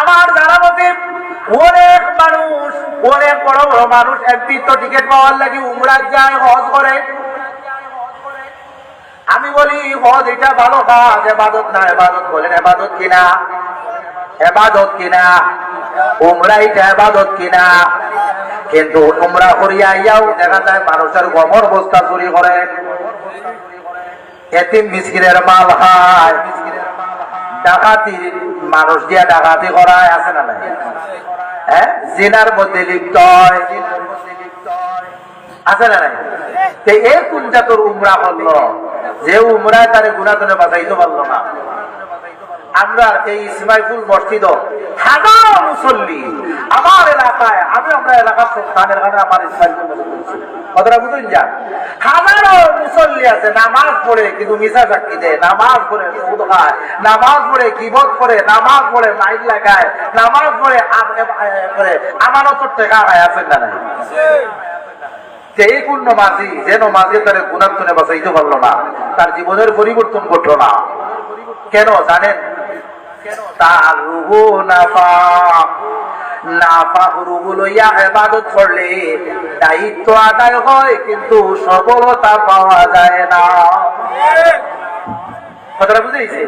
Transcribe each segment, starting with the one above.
আমার জানা মতে অনেক মানুষ, অনেক বড় বড় মানুষ একদিন তো টিকিট পাওয়ার লাগি উমরাজ যায়, হজ করে। আমি বলি, হজ এটা ভালো কাজ, এবাদত না, এবাদত বলেন এবাদত কিনা? এবাদত কিনা? উমরা এটা এবাদত কিনা? কিন্তু উমরা করিয়া ইয়াও দেখা যায় মানুষের গমর বস্তা চুরি করে। এতিম মিসকিনের মাল খায়। ডাকাতি, মানুষ দিয়া ডাকাতি করায় আছে না নাই? হ্যাঁ জেনার মধ্যে লিপ্ত হয়। আছে না নাই? এই কোন জাতর উমরা করল? যে উমরায় তারে গুণাতনে বাঁচাইতে পারল না। আমরা এই ইসমাইফুল মসজিদ হাজার মুসল্লি আমার এলাকায়, আমি আমরা এলাকার স্থানের কারণে আমার ইসমাইফুল মসজিদ মুসল্লি কিন্তু যে তার পারল না। তার জীবনের পরিবর্তন ঘটলো না। কেন জানেন? তার রুহু নাফাক নাফাক রুহু লইয়া এবাদত করলে দায়িত্ব আদায় হয়, কিন্তু সফলতা পাওয়া যায় না। কথাটা বুঝেছে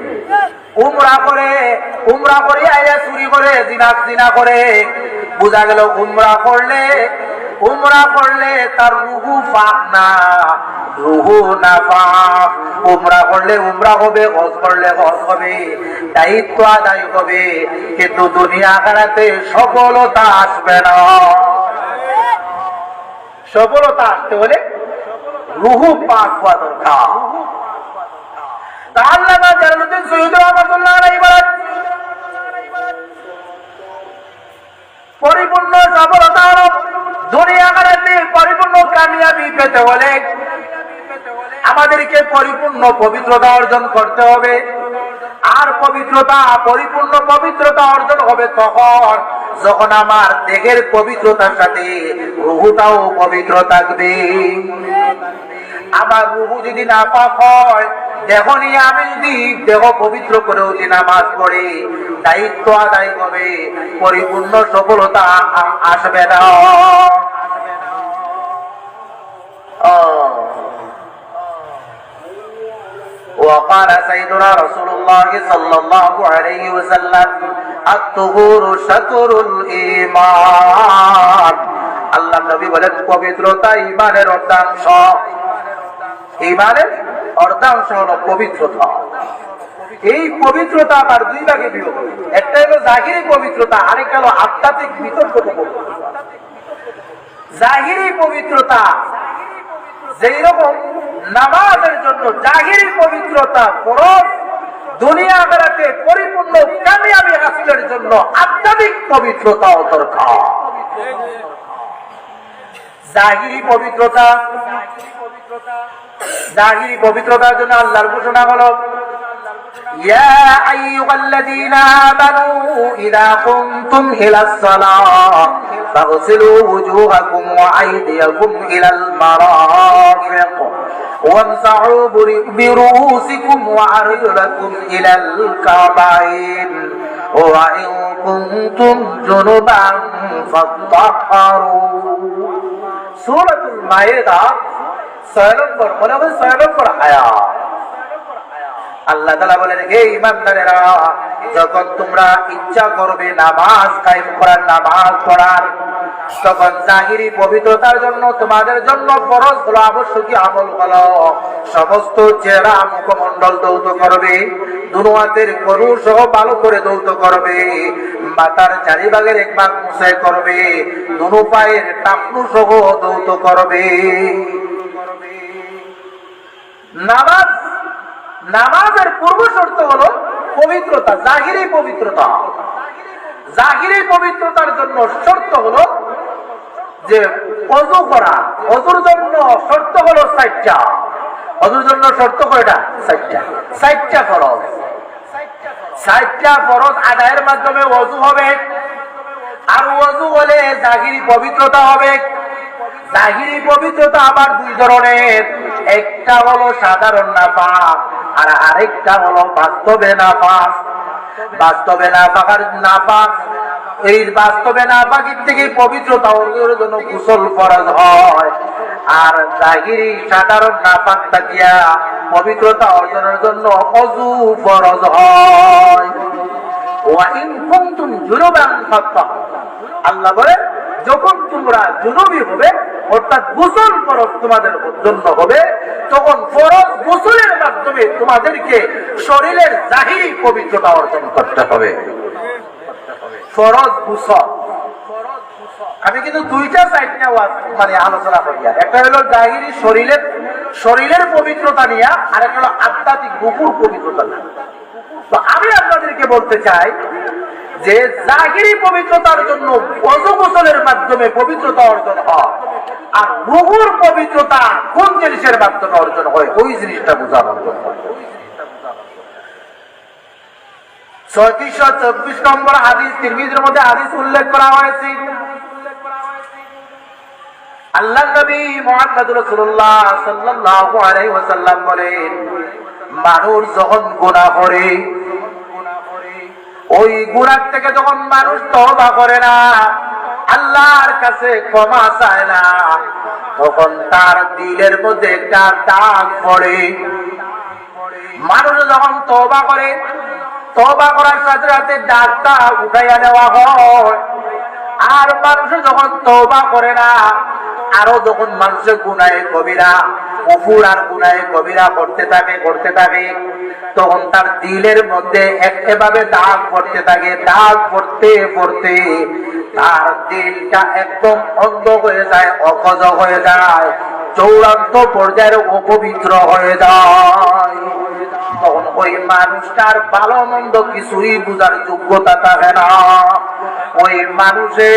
উমরা করে উমরা করে আইয়া চুরি করে জিনা জিনা করে, বোঝা গেল উমরা করলে উমরা করলে তার রুহু পাক না, রুহু না পাক উমরা করলে উমরা হবে হজ করলে হজ হবে, দায়িত্ব আদায় হবে। কিন্তু দুনিয়া খানাতে সফলতা আসবে না। সফলতা আসতে হলে রুহু পাক হওয়া দরকার। পরিপূর্ণ সফলতা হলো আমাদেরকে পরিপূর্ণ পবিত্রতা অর্জন করতে হবে। আর পবিত্রতা, পরিপূর্ণ পবিত্রতা অর্জন হবে তখন যখন আমার দেহের পবিত্রতার সাথে রুহুটাও পবিত্র থাকবে। আমার রুহু যদি না পাক হয় দেহ নিয়ে আমি যদি দেহ পবিত্র করে যদি নামাজ পড়ে দায়িত্ব আদায় হবে পরিপূর্ণ সফলতা আ- আ- আসবে না ও وقال سيدنا رسول الله صلى الله عليه وسلم الطهور شطر الإيمان আল্লাহ নবী বলেন পবিত্রতা ইমানের অর্ধাংশ ইমানের অর্ধাংশ হলো পবিত্রতা। এই পবিত্রতা আবার দুই ভাগে বিভক্ত। একটা হলো জাহিরি পবিত্রতা, আরেকটা হলো আধ্যাত্মিক পবিত্রতা। জাহিরি পবিত্রতা যেই রকম নামাজের জন্য জাহিরি পবিত্রতা ফরজ দুনিয়া বেড়াতে পরিপূর্ণ কামিয়াবি হাসিলের জন্য আধ্যাত্মিক পবিত্রতাও দরকার। জাহিরি পবিত্রতা জাহিরি পবিত্রতার জন্য আল্লাহর ঘোষণা হলো يا أيها الذين آمنوا إذا قمتم إلى الصلاة فاغسلوا وجوهكم وأيديكم إلى المرافق وامسحوا بر- برؤوسكم وأرجلكم إلى الكعبين وإن كنتم جنبا فاطهروا سورة المائدة ছয় মনে হয় আয়াত আল্লাহ তালা বলেন, হে ইমানদারেরা যখন তোমরা ইচ্ছা করবে নামাজ কায়েম করার, নামাজ পড়ার, তখন জাহিরি পবিত্রতার জন্য তোমাদের জন্য ফরজ হলো আবশ্যকীয় আমল সমস্ত চেহারা মুখমণ্ডল দৌত করবে দুনো হাতের গরু সহ ভালো করে দৌত করবে মাতার চারিভাগের এক ভাগ মুসাই করবে, দুনো পায়ের টাকনু সহ দৌত করবে। নামাজ, নামাজের পূর্ব শর্ত হলো পবিত্রতা জাহিরি পবিত্রতা। জাহিরি পবিত্রতার জন্য শর্ত হলো যে অজু করা। অজুর জন্য শর্ত হলো সাইটটা অজুর জন্য শর্ত কয়টা সাইটটা সাইটটা ফরজ। সাইটটা ফরজ আদায়ের মাধ্যমে অজু হবে। আর অজু হলে জাহিরি পবিত্রতা হবে। জাহিরি পবিত্রতা আবার দুই ধরনের। একটা হলো সাধারণ নাপাক আর আরেকটা হলো বাস্তবে নাপাক বাস্তবে এই বাস্তবে না পাকির থেকে পবিত্রতা অর্জনের জন্য কুশল ফরজ হয়। আর জাহিরি সাধারণ না পাক থাকিয়া পবিত্রতা অর্জনের জন্য অজু ফরজ হয়। ওয়াইন কুনতুম জুনুবান আল্লাহ বলে যখন তোমরা জুনুবি হবে অর্থাৎ গোসল ফরজ তোমাদের জন্য হবে। তখন ফরজ গোসলের মাধ্যমে তোমাদেরকে শরীরের জাহিরি পবিত্রতা অর্জন করতে হবে। ফরজ গোসল। আমি কিন্তু দুইটা সাইড নিয়ে মানে আলোচনা করি একটা হলো জাহিরি শরীরের শরীরের পবিত্রতা নিয়ে আর একটা হলো আধ্যাত্মিক বুকুর পবিত্রতা নিয়ে। তো আমি আপনাদেরকে বলতে চাই যে জাহিরি পবিত্রতার জন্য অজু গোসলের মাধ্যমে পবিত্রতা অর্জন হয়। আর রুহুর পবিত্রতা কোন জিনিসের মাধ্যমে অর্জন হয়? ওই জিনিসটা বোঝানো ছয়ত্রিশশো চব্বিশ নম্বর হাদিস, তিরমিজের মধ্যে হাদিস উল্লেখ করা হয়েছে। আল্লাহ নবী মোহাম্মদ রসুল্লাহ বলেন, মানুষ যখন গুনাহ করে, ওই গুনাহ থেকে যখন মানুষ করে না আল্লাহর কাছে ক্ষমা চায় না। তখন তার দিলের মধ্যে একটা দাগ পড়ে। মানুষ যখন তবা করে তবা করার সাথে সাথে দাগটা উঠাইয়া নেওয়া হয়। আর মানুষ যখন তওবা করে না, আরও যখন মানুষের গুনায় কবিরা কুকুর আর গুনায় কবিরা করতে থাকে করতে থাকে, তখন তার দিলের মধ্যে এভাবে দাগ পড়তে থাকে। দাগ পড়তে পড়তে তার দিলটা একদম অন্ধ হয়ে যায়, অকজ হয়ে যায় চৌরান্ত পর্যায়ের অপবিত্র হয়ে যায়। তখন ওই মানুষটার ভালো মন্দ কিছুই বুঝার যোগ্যতা থাকে না। ওই মানুষে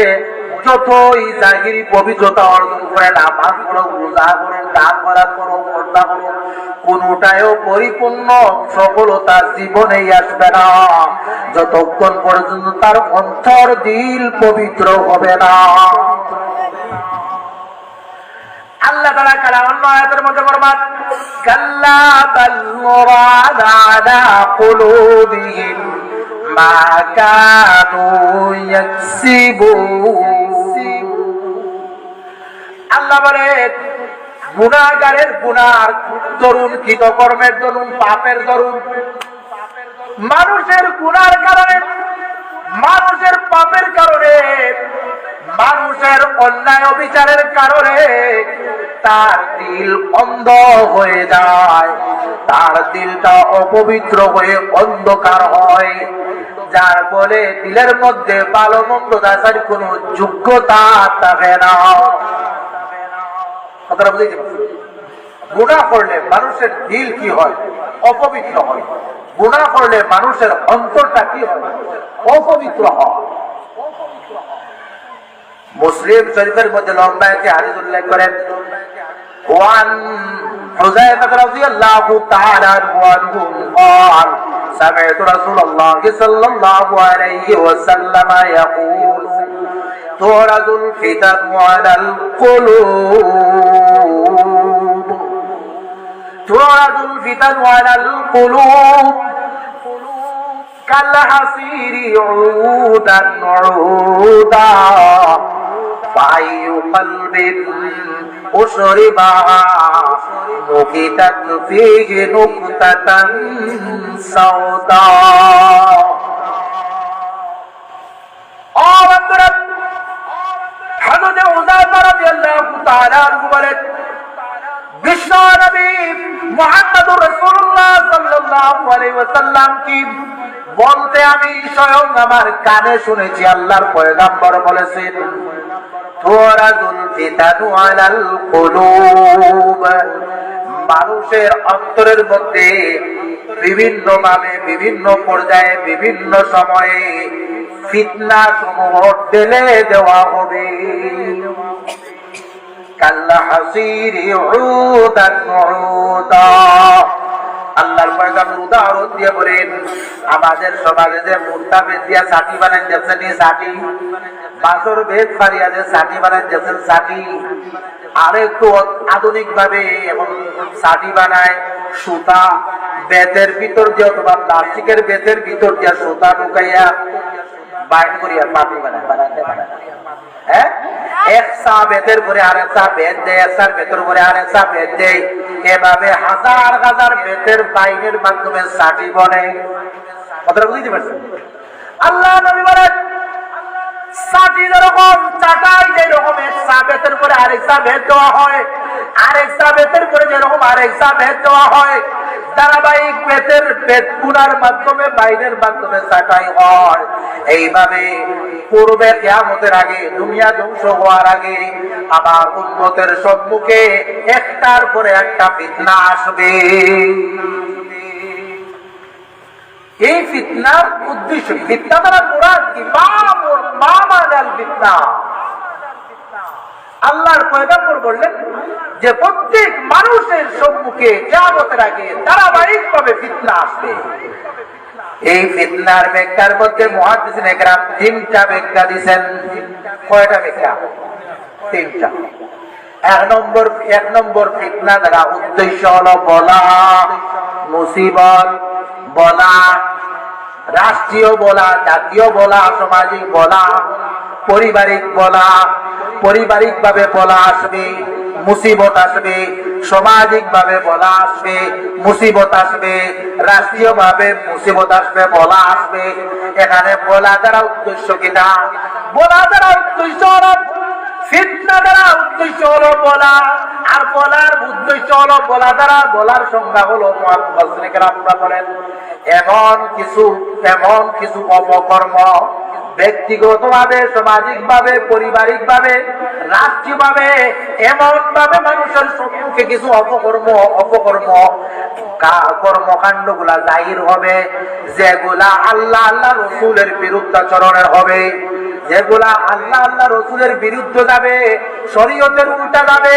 যতই জাগিরি, পবিত্রতা অর্জন করে নামাজ করো রোজা করো দান করা করো পর্দা করো কোনটাও পরিপূর্ণ সফলতা জীবনেই আসবে না। যতক্ষণ পর্যন্ত তার অন্তর দিল পবিত্র হবে না। গুনাহগারের গুনার দরুন, কৃতকর্মের দরুন, পাপের দরুন, মানুষের গুনার কারণে, মানুষের পাপের কারণে, মানুষের অন্যায় অবিচারের কারণে তার দিল অন্ধ হয়ে যায়। তার দিলটা অপবিত্র হয়ে অন্ধকার হয়। যার ফলে দিলের মধ্যে ভালো মন্দ দাসার কোন যোগ্যতা থাকে না। গুণা করলে মানুষের দিল কি হয়? অপবিত্র হয়। গুণা করলে মানুষের অন্তরটা কি হয়? অপবিত্র হয়। মুসলিম শরীফের মধ্যে লম্বা একটি করেন وعن حذيفة رضي الله تعالى عنه قال سمعت رسول الله صلى الله عليه وسلم يقول تعرض الفتن على القلوب. تعرض الفتن على القلوب. كالحصير عودا عودا. فأي قلب أشربها نكتت فيه نكتة سوداء অবন্তরা হযরত উযায়ফা রাদিয়াল্লাহু তাআলা আনহু বলেন বিশ্ব নবী মুহাম্মদুর রাসূলুল্লাহ সাল্লাল্লাহু আলাইহি ওয়াসাল্লাম কি বলতে আমি স্বয়ং আমার কানে শুনেছি আল্লাহর পয়গাম্বর বলেছেন মানুষের অন্তরের মধ্যে বিভিন্ন ভাবে বিভিন্ন পর্যায়ে, বিভিন্ন সময়ে ফিতনা সমূহ ঢেলে দেওয়া হবে। কাল্লা হাসির উদান উদা আল্লাহর পয়গাম্বর উদাহরণ দিয়ে বলেন, আমাদের সমাজে যে মুর্তাবে দিয়া সাথী বানাই দেখছেন এই সাথী বাসর ভেদ ফারিয়া যে সাটি বানান যেছেন সাটি আর একটু আধুনিক ভাবে এবং সাটি বানায়, সুতা বেতের ভিতর দিয়ে অথবা প্লাস্টিকের বেতের ভিতর দিয়ে সুতা ঢুকাইয়া বাইর করিয়া পাটি বানায় বানাতে বানায় এক সা বেতের পরে আর এক সা বেত দেয়, এক সার বেতের পরে আর এক সা বেত দেয়। এভাবে হাজার হাজার বেতের বাইনের মাধ্যমে সাটি বনে। কথাটা বুঝতে পারছেন? আল্লাহ নবী যেরকম, চাটাই যেরকম, এক সাবেতের পরে আরেক সাবেত দেওয়া হয়। আরেক সাবেতের পরে যেরকম আরেক সাবেত দেওয়া হয় ধারাবাহিক বেতের বেত পুনার মাধ্যমে, বাইরের মাধ্যমে চাটাই হয়। এইভাবে পূর্বে কেয়ামতের আগে, দুনিয়া ধ্বংস হওয়ার আগে আমার উন্মতের সম্মুখে একটার পরে একটা ফিতনা আসবে। এই ফিতনার উদ্দেশ্য, ফিতনা দ্বারা মুরাদ কি? মা মা মানাল ফিতনা আল্লাহর পয়গাম্বর বললেন যে প্রত্যেক মানুষের সম্মুখে কেয়ামতের আগে ধারাবাহিক ভাবে ফিতনা আসবে। এই ফিতনার ব্যাখ্যার মধ্যে মহাদিসিন একরাম তিনটা ব্যাখ্যা দিছেন কয়টা ব্যাখ্যা তিনটা। এক নম্বর এক নম্বর ফিতনা দ্বারা উদ্দেশ্য হলো বলা, মুসিবত বলা, রাষ্ট্রীয় বলা, জাতীয় বলা, সামাজিক বলা। পারিবারিক বলা পারিবারিক ভাবে বলা আসবে, মুসিবত আসবে সামাজিক ভাবে বলা আসবে, মুসিবত আসবে রাষ্ট্রীয় ভাবে মুসিবত আসবে, বলা আসবে। এখানে বলা দ্বারা উদ্দেশ্য কিনা? বলা দ্বারা উদ্দেশ্য ফিতনা দ্বারা উদ্দেশ্য হলো বলা, আর বলার উদ্দেশ্য হলো বলা দ্বারা, বলার সংজ্ঞা হলো আমরা বলেন, এমন কিছু এমন কিছু অপকর্ম ব্যক্তিগত ভাবে সামাজিক ভাবে পারিবারিক ভাবে রাষ্ট্রীয় ভাবে এমন ভাবে মানুষের সম্মুখে কিছু অপকর্ম অপকর্ম কর্মকাণ্ডগুলা জাহির হবে, যেগুলা আল্লাহ আল্লাহ রসুলের বিরুদ্ধাচরণের হবে, যেগুলা আল্লাহ আল্লাহ রসুলের বিরুদ্ধে যাবে, শরীয়তের উল্টা যাবে,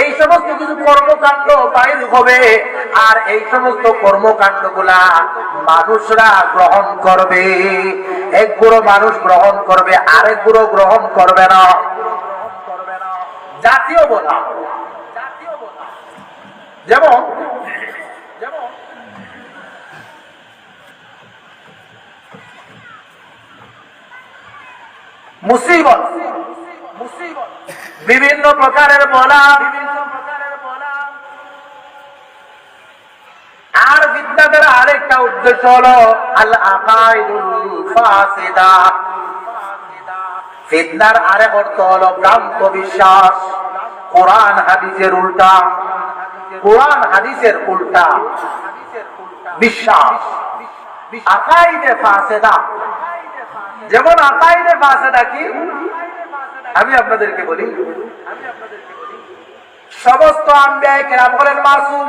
এই সমস্ত কিছু কর্মকাণ্ড বাইর হবে, আর এই সমস্ত কর্মকাণ্ডগুলা মানুষরা গ্রহণ করবে। এক গুঁড়ো মানুষ গ্রহণ করবে, আরেক গুঁড়ো গ্রহণ করবে না। জাতীয় বলা যেমন মুসিবত। বিভিন্ন প্রকারের বলা আর উদ্দেশ্য হলো আল ফিতনার অর্থ হলো ভ্রান্ত বিশ্বাস। কোরআন হাদিসের উল্টা। কোরআন হাদিসের উল্টা। বিশ্বাস। আকাইদে ফাসেদা। যেমন আকাইদে ফাসেদা কি? আমি আপনাদেরকে বলি। সমস্ত আম্বিয়ায় কেরাম বলেন মাসুম।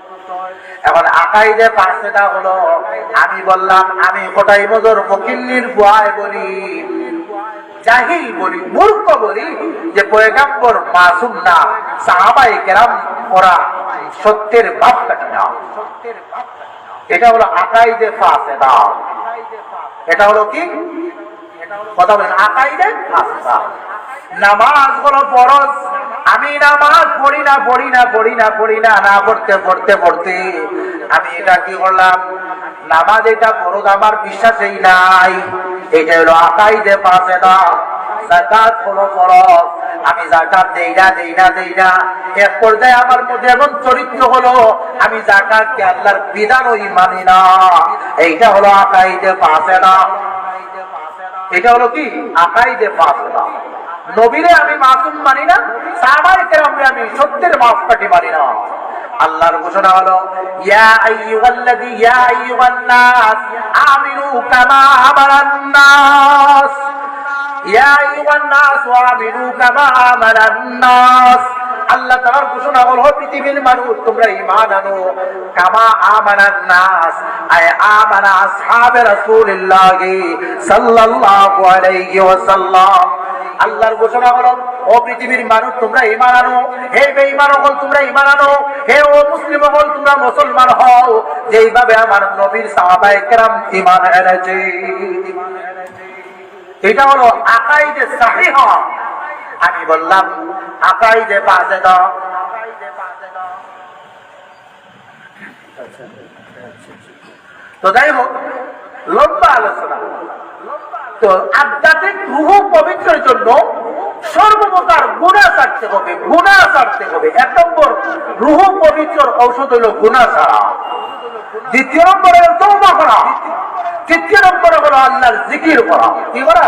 এখন আকাইদে পার্সেটা হলো, আমি বললাম, আমি কোটাই মজর ফকিন্নির বুয়ায় বলি, জাহিল বলি, মূর্খ বলি, যে পয়গাম্বর মাসুম না, সাহাবাই কেরাম, ওরা সত্যের বাপ কাটি না? এটা হলো আকাইদে ফাসেদা এটা হলো কি? কথা বলেন, আকাইদে নামাজ হলো ফরজ। আমি নামাজ পড়ি না পড়ি না পড়ি না পড়ি না না পড়তে পড়তে পড়তে। আমি এটা কি করলাম? নামাজ এটা ফরজ, আমার বিশ্বাসেই নাই। এটা হলো আকাইদে পাশে না জাকাত হলো ফরজ। আমি জাকাত দেই না দেই না দেই না। এক পর্যায়ে আমার মধ্যে এমন চরিত্র হলো, আমি জাকাতকে আল্লাহর বিধানই মানি না। এইটা হলো আকাইদে পাশে না এটা হলো কি? আকাইদে পাশে না নবীরে আমি মাসুম মানি না, সাহাবায়ে কেরামরে আমি সত্যের মাপকাঠি মানি না। আল্লাহর ঘোষণা হলো, ইয়া আইয়ুহাল্লাযী, ইয়া আইয়ুহান নাস আমিনু কামা আমারান নাস ইয়া আইয়ুহান নাস আমিনু কামা আমানান নাস আল্লাহ তাআলার ঘোষণা হলো পৃথিবীর মানুষ, তোমরা ইমান আনো। কামা আমানান নাস, আয় আমানা আসহাবে রাসূলিল্লাহি সাল্লাল্লাহু আলাইহি ওয়াসাল্লাম। আল্লাহর ঘোষণা হলো ও পৃথিবীর মানুষ, তোমরা ইমান আনো। হে বেঈমান হল তোমরা ইমান আনো। হে ও মুসলিম হল তোমরা মুসলমান হও। যেইভাবে আমার নবীর সাহাবায়ে কেরাম ইমান এনেছে। এটা হলো আকাইদে সাহিহ। আমি বললাম আকাইদে বাজে দাও তো যাই হোক, লম্বা আলোচনা। তো আধ্যাত্মিক রুহ পবিত্রের জন্য সর্বপ্রকার গুণা ছাড়তে হবে, গুণা ছাড়তে হবে। এক নম্বর, রুহ পবিত্র ঔষধ হলো গুণা ছাড়া। দ্বিতীয় নম্বরে তওবা করা। তৃতীয় নম্বরে হলো আল্লাহর জিকির করা। কি করা?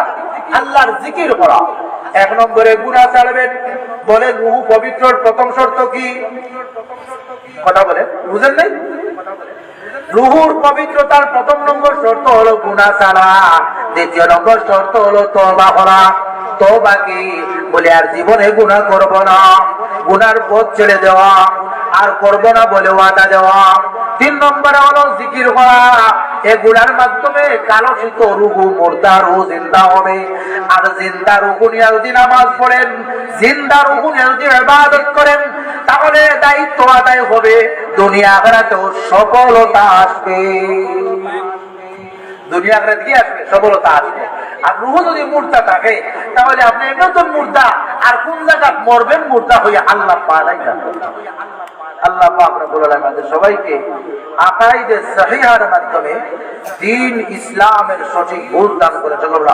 আল্লাহর জিকির করা। এক নম্বরে গুণা ছাড়বেন বলে রুহু পবিত্র, প্রথম শর্ত কি? কথা বলে। বুঝেন নাই? রুহুর পবিত্রতার প্রথম নম্বর শর্ত হলো গুণা ছাড়া। দ্বিতীয় নম্বর শর্ত হলো তবা করা। বলে, আর জীবনে গুণা করব না। গুনার পথ ছেড়ে দেওয়া, আর করব না বলে ওয়াদা দেওয়া। তিন নম্বরে হলো জিকির করা। মাধ্যমে রুহু জিন্দা হবে। আর জিন্দা রুহু নিয়ে নামাজ পড়েন, জিন্দা রুহু নিয়ে ইবাদত করেন, তাহলে দায়িত্ব আদায় হবে। দুনিয়া আখেরাতেও সফলতা আসবে। দুনিয়া কি আসবে? সফলতা আসবে। আর রুহ যদি মুর্দা থাকে, তাহলে আপনি নতুন মুর্দা, আর কোন জায়গা মরবেন মুর্দা হয়ে আল্লাহ পালাই আল্লাহ আমাদের সবাইকে আকাইদের সহিহার মাধ্যমে দিন ইসলামের সঠিক ভুল দান করে চলো আমরা